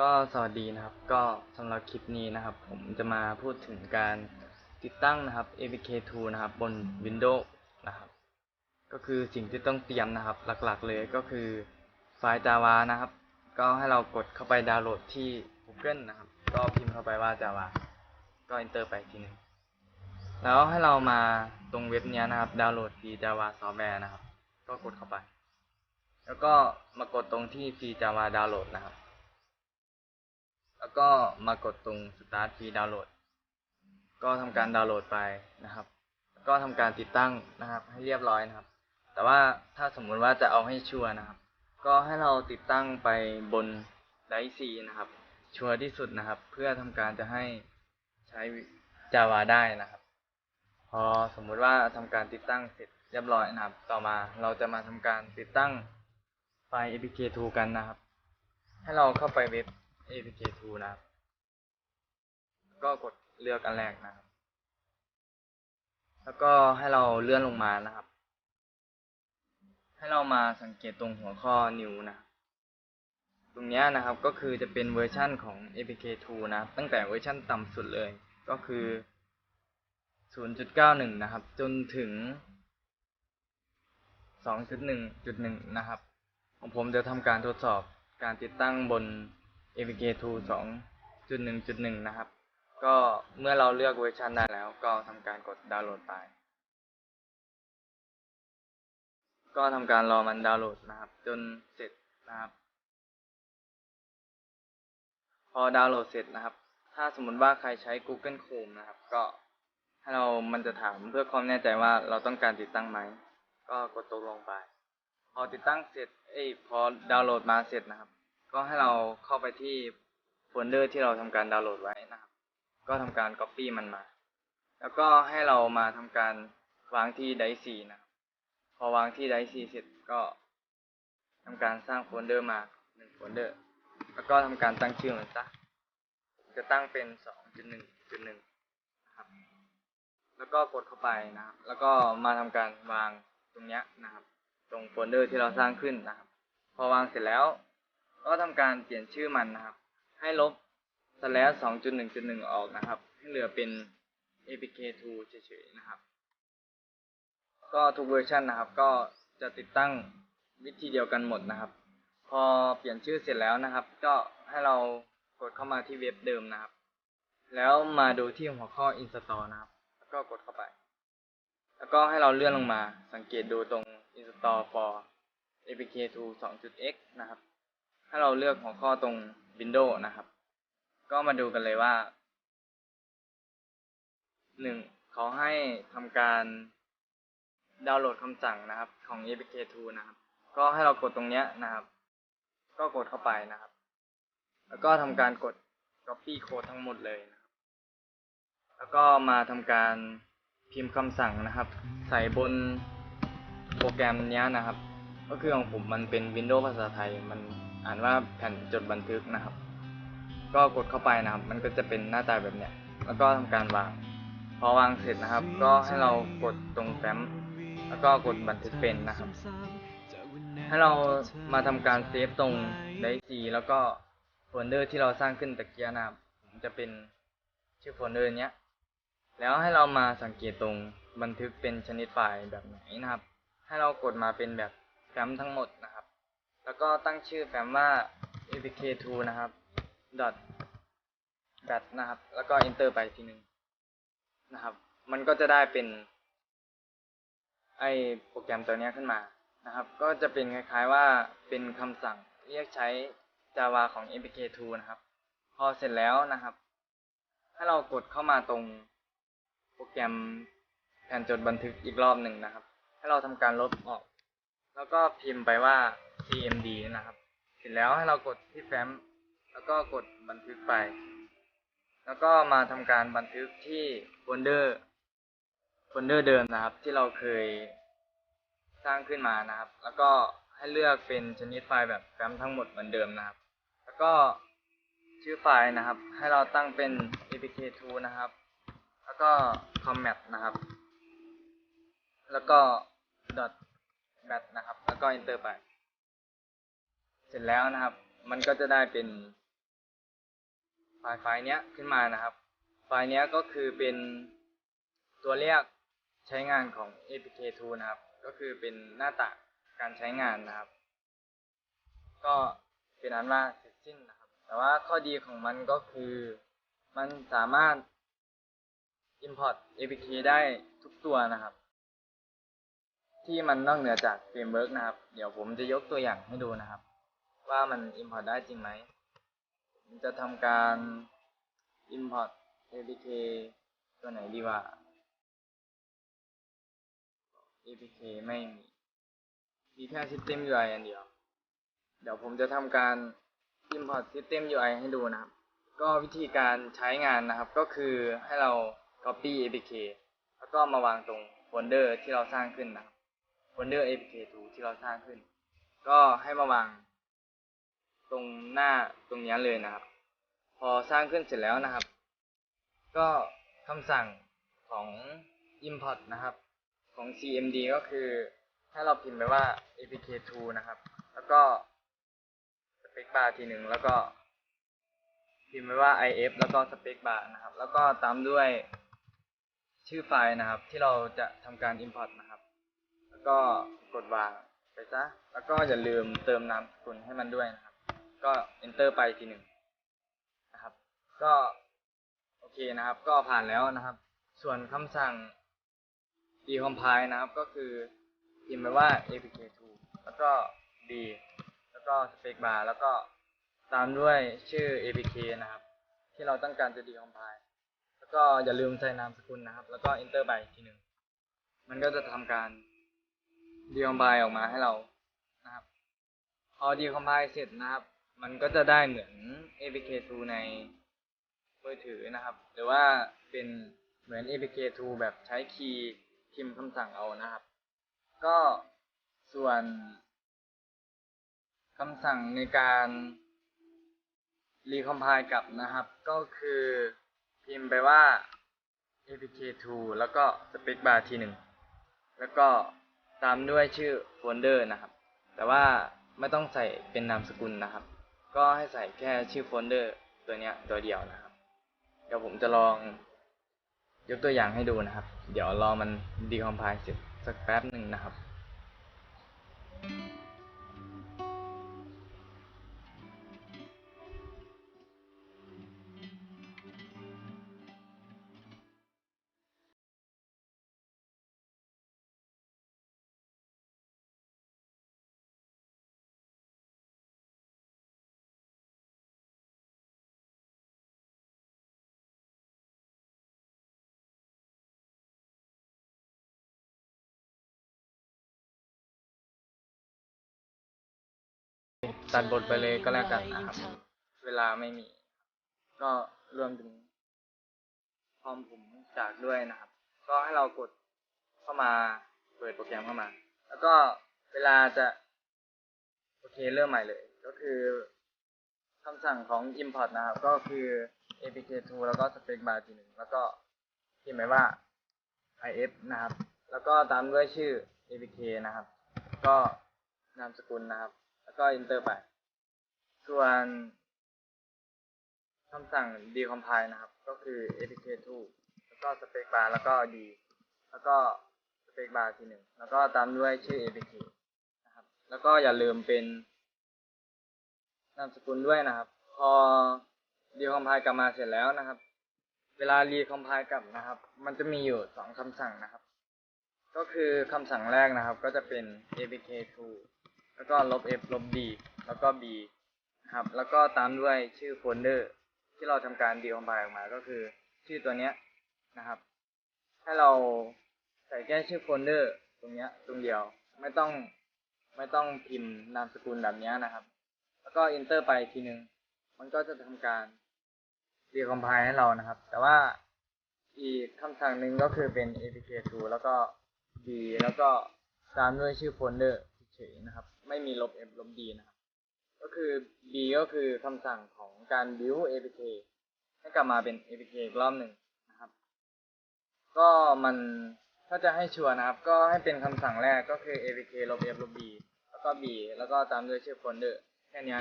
ก็สวัสดีนะครับ ก็สำหรับคลิปนี้นะครับ ผมจะมาพูดถึงการติดตั้งนะครับ APK2 นะครับบน Windows นะครับ ก็คือสิ่งที่ต้องเตรียมนะครับ หลักๆเลยก็คือไฟล์ Java นะครับ ก็ให้เรากดเข้าไปดาวน์โหลดที่ Google นะครับ ก็พิมพ์เข้าไปว่า Java ก็ enter ไปทีนึงแล้วให้เรามาตรงเว็บนี้นะครับ ดาวน์โหลดฟรี Java Software นะครับ ก็กดเข้าไป แล้วก็มากดตรงที่ฟรี Java ดาวน์โหลดนะครับ แล้วก็มากดตรง Start Free Download ก็ทำการดาวน์โหลดไปนะครับ ก็ทำการติดตั้งนะครับ ให้เรียบร้อยนะครับ แต่ว่าถ้าสมมุติว่าจะเอาให้ชัวร์นะครับ ก็ให้เราติดตั้งไปบนไดซีนะครับ ชัวร์ที่สุดนะครับ เพื่อทำการจะให้ใช้ Java ได้นะครับ พอสมมุติว่าทำการติดตั้งเสร็จเรียบร้อยนะครับ ต่อมาเราจะมาทำการติดตั้งไฟล์ APK2 กันนะครับ ให้เราเข้าไปเว็บ APK2 นะครับ ก็กดเลือกอันแรกนะครับ แล้วก็ให้เราเลื่อนลงมานะครับ ให้เรามาสังเกตตรงหัวข้อ new นะ ตรงนี้นะครับก็คือจะเป็นเวอร์ชั่นของ APK2 นะครับตั้งแต่เวอร์ชั่นต่ำสุดเลย ก็คือ 0.91 นะครับ จนถึง 2.1.1 นะครับของผมจะทำการทดสอบการติดตั้งบน APK2 2.1.1 นะครับ ก็เมื่อเราเลือกเวอร์ชันได้แล้วก็ทำการกดดาวน์โหลดไป ก็ทำการรอมันดาวน์โหลดนะครับ จนเสร็จนะครับ พอดาวน์โหลดเสร็จนะครับ ถ้าสมมติว่าใครใช้ Google Chrome นะครับ ก็ให้เรามันจะถามเพื่อความแน่ใจว่าเราต้องการติดตั้งไหม ก็กดตกลงไป พอติดตั้งเสร็จเอ้ยพอดาวน์โหลดมาเสร็จนะครับ ก็ให้เราเข้าไปที่โฟลเดอร์ที่เราทำการดาวน์โหลดไว้นะครับ ก็ทำการ Copy มันมา แล้วก็ให้เรามาทำการวางที่ไดซีนะครับพอวางที่ไดซีเสร็จก็ทำการสร้างโฟลเดอร์มาหนึ่งโฟลเดอร์ แล้วก็ทำการตั้งชื่อมันซะ จะตั้งเป็น2.1.1นะครับ แล้วก็กดเข้าไปนะครับ แล้วก็มาทำการวางตรงเนี้ยนะครับ ตรงโฟลเดอร์ที่เราสร้างขึ้นนะครับ พอวางเสร็จแล้ว ก็ทำการเปลี่ยนชื่อมันนะครับ ให้ลบ slash 2.1.1 ออกนะครับ ให้เหลือเป็น apk2 เฉยๆนะครับ ก็ทุกเวอร์ชันนะครับ ก็จะติดตั้งวิธีเดียวกันหมดนะครับ พอเปลี่ยนชื่อเสร็จแล้วนะครับ ก็ให้เรากดเข้ามาที่เว็บเดิมนะครับ แล้วมาดูที่หัวข้อ install นะครับ แล้วก็กดเข้าไป แล้วก็ให้เราเลื่อนลงมา สังเกตดูตรง install for apk2 2.x นะครับ ให้เราเลือกหัวข้อตรง Windows นะครับ ก็มาดูกันเลยว่าหนึ่งเขาให้ทำการดาวน์โหลดคำสั่งนะครับ ของ apk2 นะครับ ก็ให้เรากดตรงเนี้ยนะครับ ก็กดเข้าไปนะครับ แล้วก็ทำการกด copy code ทั้งหมดเลยนะครับ แล้วก็มาทำการพิมพ์คำสั่งนะครับ ใส่บนโปรแกรมเนี้ยนะครับ ก็คือของผมมันเป็น Windows ภาษาไทยมัน อ่านว่าแผ่นจดบันทึกนะครับ ก็กดเข้าไปนะครับ มันก็จะเป็นหน้าตาแบบเนี้ย แล้วก็ทำการวาง พอวางเสร็จนะครับ ก็ให้เรากดตรงแฟ้ม แล้วก็กดบันทึกเป็นนะครับ ให้เรามาทำการเซฟตรงไดซีแล้วก็โฟลเดอร์ที่เราสร้างขึ้นตะเกียนะครับผมจะเป็นชื่อโฟลเดอร์เนี้ย แล้วให้เรามาสังเกตตรงบันทึกเป็นชนิดไฟล์แบบไหนนะครับ ให้เรากดมาเป็นแบบแฟ้มทั้งหมดนะครับ แล้วก็ตั้งชื่อแฟ้มว่า apk2 นะครับ dot bat นะครับ แล้วก็ enter ไปทีหนึ่งนะครับ มันก็จะได้เป็นไอโปรแกรมตัวนี้ขึ้นมานะครับ ก็จะเป็นคล้ายๆว่าเป็นคำสั่งเรียกใช้ Java ของ apk2 นะครับ พอเสร็จแล้วนะครับให้เรากดเข้ามาตรงโปรแกรมแผ่นจดบันทึกอีกรอบหนึ่งนะครับ ให้เราทำการลบออก แล้วก็พิมพ์ไปว่า cmd นะครับเสร็จแล้วให้เรากดที่แฟ้ม แล้วก็กดบันทึกไป แล้วก็มาทำการบันทึกที่โฟลเดอร์โฟลเดอร์เดิมนะครับ ที่เราเคยสร้างขึ้นมานะครับ แล้วก็ให้เลือกเป็นชนิดไฟล์แบบแฟ้มทั้งหมดเหมือนเดิมนะครับ แล้วก็ชื่อไฟล์นะครับ ให้เราตั้งเป็น apk2 นะครับ แล้วก็ format นะครับ แล้วก็ dot bat นะครับ แล้วก็ enter ไป ร็จแล้วนะครับ มันก็จะได้เป็นไฟล์ไฟล์เนี้ยขึ้นมานะครับ ไฟล์เนี้ยก็คือเป็นตัวเรียกใช้งานของ APK2 นะครับ ก็คือเป็นหน้าตางการใช้งานนะครับ ก็เป็นอันว่าเสร็จสิ้นนะครับ แต่ว่าข้อดีของมันก็คือมันสามารถ import APK ได้ทุกตัวนะครับ ที่มันนอกเหนือจากเฟรมเวิร์กนะครับ เดี๋ยวผมจะยกตัวอย่างให้ดูนะครับ ว่ามัน import ได้จริงไหมผมจะทำการ import APK ตัวไหนดีว่า APK ไม่มี มีแค่ System UI อันเดียว เดี๋ยวผมจะทำการ import System UI ให้ดูนะครับ ก็วิธีการใช้งานนะครับ ก็คือให้เรา copy APK แล้วก็มาวางตรงโฟลเดอร์ที่เราสร้างขึ้นนะครับโฟลเดอร์ APK2 ที่เราสร้างขึ้น ก็ให้มาวาง ตรงหน้าตรงนี้เลยนะครับ พอสร้างขึ้นเสร็จแล้วนะครับ ก็คำสั่งของ import นะครับของ cmd ก็คือให้เราพิมพ์ไปว่า apk2 นะครับ แล้วก็ spec bar ทีหนึ่งแล้วก็พิมพ์ไปว่า if แล้วก็ spec bar นะครับ แล้วก็ตามด้วยชื่อไฟล์นะครับ ที่เราจะทำการ import นะครับ แล้วก็กดวางไปซะ แล้วก็อย่าลืมเติมนามสกุลให้มันด้วยนะครับ ก็ enter ไปทีหนึ่งนะครับ ก็โอเคนะครับ ก็ผ่านแล้วนะครับ ส่วนคำสั่ง decompile นะครับ ก็คือพิมพ์ไปว่า apk2 แล้วก็ d แล้วก็ spec bar แล้วก็ตามด้วยชื่อ apk นะครับ ที่เราต้องการจะ decompile แล้วก็อย่าลืมใส่นามสกุลนะครับ แล้วก็ enter ไปทีหนึ่งมันก็จะทำการ decompile ออกมาให้เรานะครับพอ decompile เสร็จนะครับ มันก็จะได้เหมือน apk2 ในมือถือนะครับ หรือว่าเป็นเหมือน apk2 แบบใช้คีย์พิมพ์คำสั่งเอานะครับ ก็ส่วนคำสั่งในการ recompile กลับนะครับ ก็คือพิมพ์ไปว่า apk2 แล้วก็ spec bar ทีหนึ่งแล้วก็ตามด้วยชื่อโฟลเดอร์นะครับ แต่ว่าไม่ต้องใส่เป็นนามสกุลนะครับ ก็ให้ใส่แค่ชื่อโฟลเดอร์ตัวเนี้ยตัวเดียวนะครับ เดี๋ยวผมจะลองยกตัวอย่างให้ดูนะครับ เดี๋ยวรอมันดีคอมไพล์เสร็จสักแป๊บหนึ่งนะครับ ตัดบทไปเลยก็แล้วกันนะครับ เวลาไม่มี ก็รวมถึงพร้อมผมจากด้วยนะครับ ก็ให้เรากดเข้ามาเปิดโปรแกรมเข้ามา แล้วก็เวลาจะโอเคเริ่มใหม่เลย ก็คือคำสั่งของ import นะครับ ก็คือ apk2 แล้วก็ spec bar ทีหนึ่งแล้วก็พิมพ์ไว้ว่า if นะครับ แล้วก็ตามด้วยชื่อ apk นะครับ ก็นามสกุลนะครับ ก็ enter ไป ส่วนคำสั่ง decompile นะครับ ก็คือ apk2 แล้วก็ spec bar แล้วก็ d แล้วก็ spec bar ทีหนึ่งแล้วก็ตามด้วยชื่อ apk นะครับ แล้วก็อย่าลืมเป็นนามสกุลด้วยนะครับ พอ decompile กลับมาเสร็จแล้วนะครับ เวลา recompile กลับนะครับ มันจะมีอยู่สองคำสั่งนะครับ ก็คือคำสั่งแรกนะครับ ก็จะเป็น apk2 แล้วก็ลบ f ลบ d แล้วก็ b ครับ แล้วก็ตามด้วยชื่อโฟลเดอร์ที่เราทำการ decompile ออกมาก็คือ ชื่อตัวเนี้ยนะครับ ให้เราใส่แค่ชื่อโฟลเดอร์ตรงเนี้ยตรงเดียวไม่ต้องไม่ต้องพิมพ์นามสกุลแบบเนี้ยนะครับ แล้วก็ enter ไปทีนึง มันก็จะทำการ decompile ให้เรานะครับ แต่ว่าอีกคำสั่งหนึ่งก็คือเป็น apk2 แล้วก็ d แล้วก็ตามด้วยชื่อโฟลเดอร์เฉยนะครับ ไม่มีลบ f ลบ d นะครับ ก็คือ b ก็คือคำสั่งของการ build apk ให้กลับมาเป็น apk อีกรอบหนึ่งนะครับ ก็มันถ้าจะให้ชัวร์นะครับ ก็ให้เป็นคำสั่งแรกก็คือ apk ลบ f ลบ d แล้วก็ b แล้วก็ตามด้วยชื่อโฟลเดอร์แค่นี้